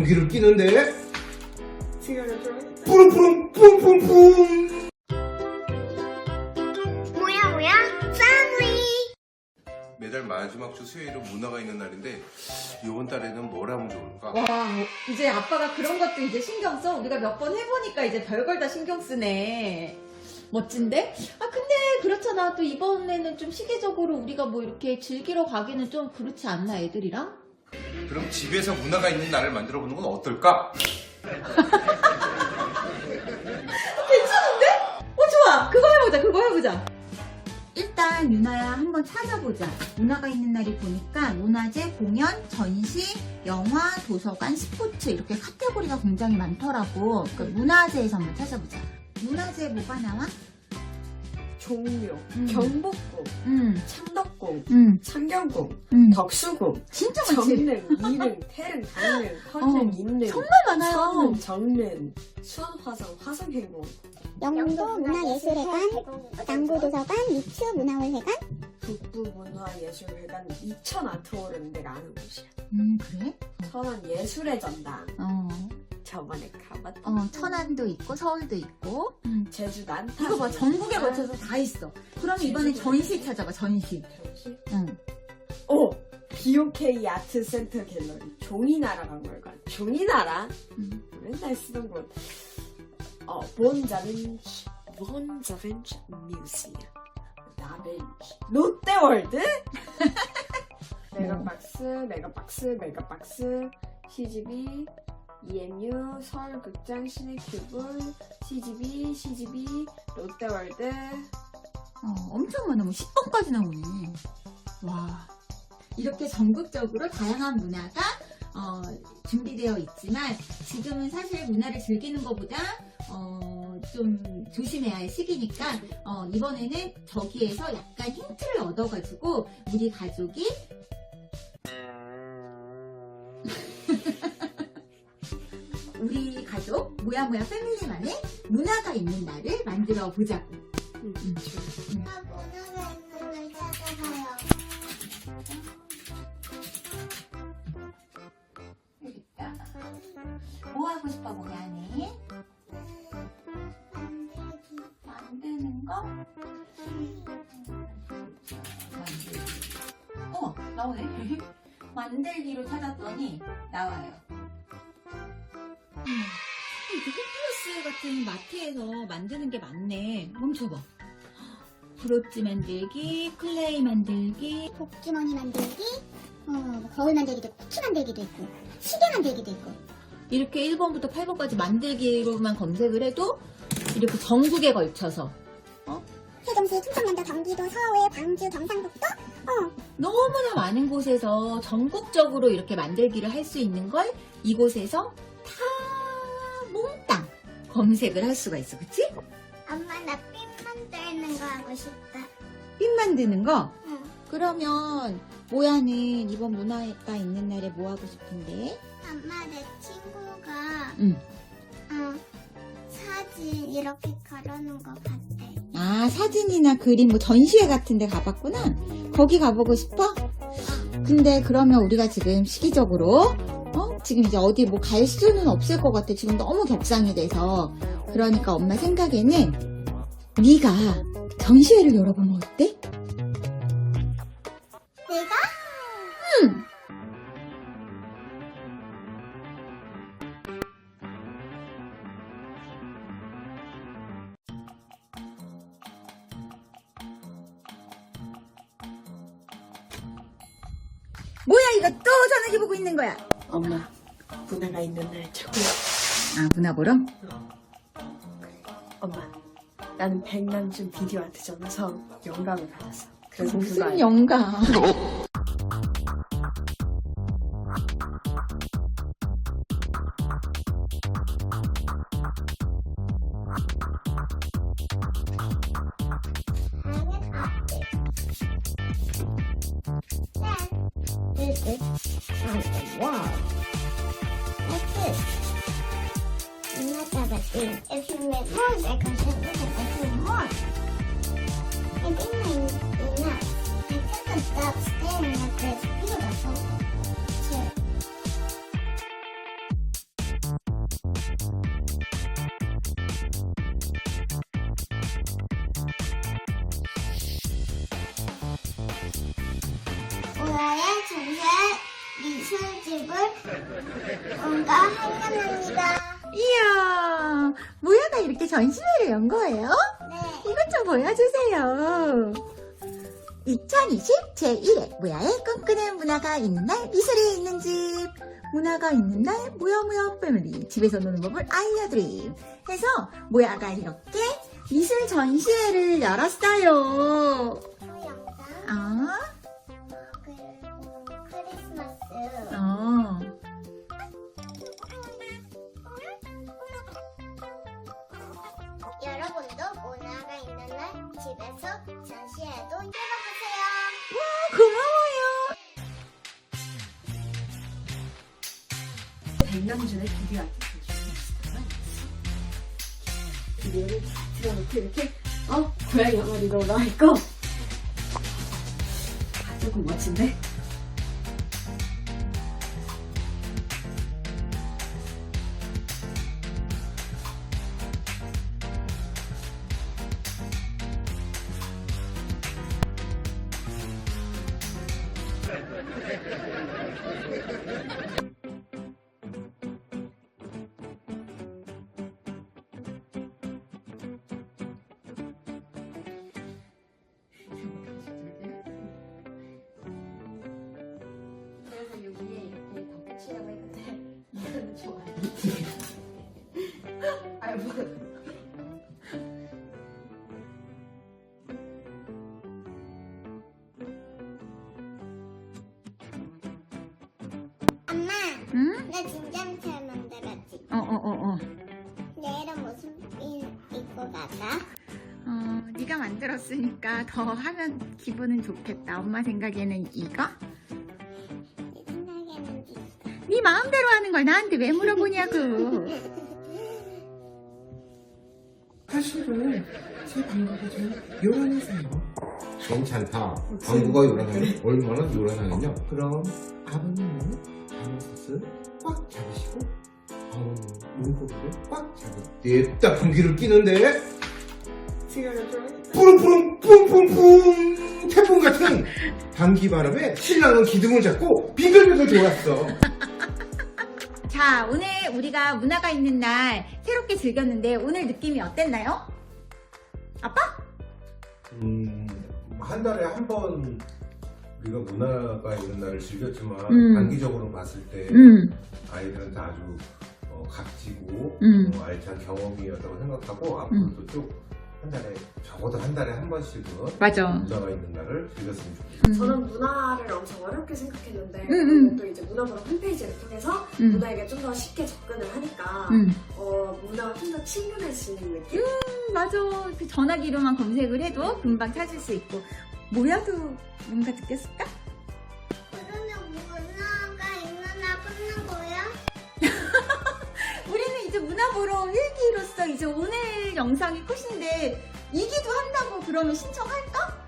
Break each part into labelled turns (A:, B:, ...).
A: 여기를 끼는데
B: 지금은 좀
A: 뿌릉뿌릉 뿡뿡뿡
C: 뭐야 뭐야 패밀리
A: 매달 마지막 주 수요일은 문화가 있는 날인데 이번 달에는 뭘 하면 좋을까?
D: 와, 이제 아빠가 그런 것도 이제 신경 써? 우리가 몇 번 해보니까 이제 별걸 다 신경 쓰네. 멋진데? 아, 근데 그렇잖아. 또 이번에는 좀 시기적으로 우리가 뭐 이렇게 즐기러 가기는 좀 그렇지 않나, 애들이랑?
A: 그럼 집에서 문화가 있는 날을 만들어 보는 건 어떨까?
D: 괜찮은데? 어, 좋아. 그거 해보자, 그거 해보자. 일단 유나야 한번 찾아보자. 문화가 있는 날이 보니까 문화재, 공연, 전시, 영화, 도서관, 스포츠 이렇게 카테고리가 굉장히 많더라고. 그 문화재에서 한번 찾아보자. 문화재 뭐가 나와?
B: 종묘,
D: 음.
B: 경복궁,
D: 음,
B: 창덕궁,
D: 음,
B: 창경궁,
D: 음.
B: 덕수궁,
D: 진짜 많지.
B: 정릉, 이릉, 태릉, 강릉,
D: 어,
B: 인릉,
D: 정말 많아요.
B: 서릉, 정릉, 수원 화성, 화성행궁,
C: 영도 문화예술회관 남부도서관 미추 문화회관
B: 북부문화예술회관 이천 아트홀은 내가 아는 곳이야.
D: 음, 그래?
B: 천안 예술의 전당
D: 어,
B: 저번에 가봤던
D: 어, 천안도 있고 서울도 있고. 음.
B: 제주 난타
D: 이거 봐, 전국에 걸쳐서 다 있어. 그럼 이번에 전시 찾아봐, 전시.
B: 전시
D: 응.
B: 오! BOK 아트 센터 갤러리 종이나라 박물관 종이나라
D: 음.
B: 맨날 쓰던 곳 어, 본자벤치 본자벤치 뮤지엄 나벤치 롯데월드 메가박스 메가박스 메가박스 CGV EMU 서울극장 시네큐브 CGV CGV 롯데월드
D: 어, 엄청 많아. 뭐 10번까지 나오네. 와. 이렇게 전국적으로 다양한 문화가 어, 준비되어 있지만 지금은 사실 문화를 즐기는 것보다 어, 좀 조심해야 할 시기니까 어, 이번에는 저기에서 약간 힌트를 얻어가지고 우리 가족이 가족 모야모야 패밀리만의 문화가 있는 날을 만들어 보자고.
B: 음,
D: 음.
C: 문화가 있는
D: 그러니까 뭐 하고 싶어 모야네? 만드는 거? 만들기. 어 나오네. 만들기로 찾았더니 나와요. 음, 이렇게 홈플러스 같은 마트에서 만드는 게 많네. 멈춰봐. 브로치 만들기, 클레이 만들기,
C: 복주머니 만들기 어, 뭐 거울 만들기도 있고 쿠키 만들기도 있고 시계 만들기도 있고
D: 이렇게 1번부터 8번까지 만들기로만 검색을 해도 이렇게 전국에 걸쳐서
C: 세종시 충청남도 경기도 서울 광주 경상북도 어
D: 너무나 많은 곳에서 전국적으로 이렇게 만들기를 할 수 있는 걸 이곳에서 검색을 할 수가 있어. 그치?
C: 엄마 나 핀 만들는 거 하고 싶다
D: 핀 만드는 거?
C: 응.
D: 그러면 모야는 이번 문화가 있는 날에 뭐 하고 싶은데?
C: 엄마 내 친구가
D: 응.
C: 어, 사진 이렇게 걸어놓은 거 봤대
D: 아 사진이나 그림 뭐 전시회 같은 데 가봤구나 거기 가보고 싶어? 근데 그러면 우리가 지금 시기적으로 어? 지금 이제 어디 뭐 갈 수는 없을 것 같아. 지금 너무 격상이 돼서. 그러니까 엄마 생각에는 네가 전시회를 열어보면 어때?
C: 내가?
D: 응. 뭐야 이거 또 전화기 보고 있는 거야.
B: 엄마 문화가 있는 날 최고야
D: 아 문화 보러?
B: 엄마 나는 백남준 비디오 아트전에서 영감을 받았어 그래서 그거
D: 무슨
B: 알고
D: 영감
C: This is something wow. not that bad thing. If you make more, they can say, listen, I feel more. I think I'm enough. I couldn't stop staring at this beautiful chair. 오라의 정세 미술집을 온가 행간합니다.
D: 이야, 모야가 이렇게 전시회를 연 거예요?
C: 네.
D: 이것 좀 보여주세요. 2020 제1회 모야의 꿈꾸는 문화가 있는 날 미술이 있는 집 문화가 있는 날 모야모야 패밀리 집에서 노는 법을 알려드림 해서 모야가 이렇게 미술 전시회를 열었어요.
C: 그 열어보세요.
D: 고마워요.
B: 100년 전에 비디오 아티스트 비디오를 틀어놓고 이렇게 어? 고양이 한 마리가 올라와 있고 아, 조금 멋진데? ハハ
C: ハハ!
D: 응?
C: 나 진짜 잘 만들었지.
D: 어, 어, 어, 어.
C: 내일은 무슨 일 입고 가자?
D: 어, 네가 만들었으니까 더 하면 기분은 좋겠다. 엄마 생각에는 이거?
C: 내 생각에는 이거.
D: 네 마음대로 하는 걸 나한테 왜 물어보냐고.
E: 사실은 제 방법이 좀 요란해서요.
A: 괜찮다. 방구가 요란하면 얼마나 요란하겠냐? 그럼 아버님은 방구스 꽉 잡으시고 어머님은 문고리를 꽉 잡으. 냅다 분기를 끼는데
B: 지금은 좀
A: 뿌릉뿌릉 뿡뿡뿡 태풍 같은 방귀 바람에 신랑은 기둥을 잡고 비글비글 돌았어.
D: 자, 오늘 우리가 문화가 있는 날 새롭게 즐겼는데 오늘 느낌이 어땠나요? 아빠?
A: 음, 한 달에 한 번 우리가 문화가 있는 날을 즐겼지만
D: 음.
A: 단기적으로 봤을 때
D: 음,
A: 아이들한테 아주 어, 값지고
D: 음.
A: 어, 알찬 경험이었다고 생각하고 앞으로도 쭉한 달에 적어도 한 달에 한 번씩은
D: 맞아.
A: 문화가 있는 날을 즐겼으면 좋겠어요.
B: 저는 문화를 엄청 어렵게 생각했는데
D: 음, 음.
B: 또 이제 문화보다 홈페이지를 통해서
D: 음.
B: 문화에게 좀 더 쉽게 접근을 하니까
D: 음,
B: 어, 문화가 좀더 친근해지는 느낌?
D: 음, 맞아. 그 전화기로만 검색을 해도 금방 찾을 수 있고. 모야도 뭔가 느꼈을까?
C: 그러면 문화가 있는 날 끊는 거야?
D: 우리는 이제 문화 보러 일기로서 이제 오늘 영상이 끝인데 이기도 한다고 그러면 신청할까?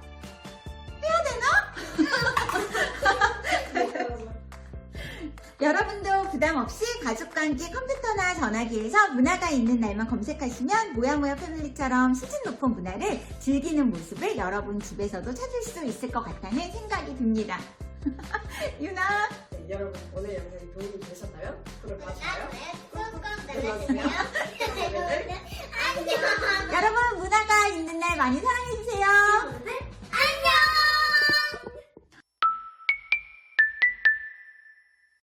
D: 여러분도 부담 없이 함께 컴퓨터나 전화기에서 문화가 있는 날만 검색하시면 모야모야 패밀리처럼 수준 높은 문화를 즐기는 모습을 여러분 집에서도 찾을 수 있을 것 같다는 생각이 듭니다. 유나,
B: 네, 여러분 오늘 영상이 도움이 되셨나요? 구독 봐주세요.
C: 꾹꾹 눌러주세요. 안녕.
D: 여러분 문화가 있는 날 많이 사랑해주세요.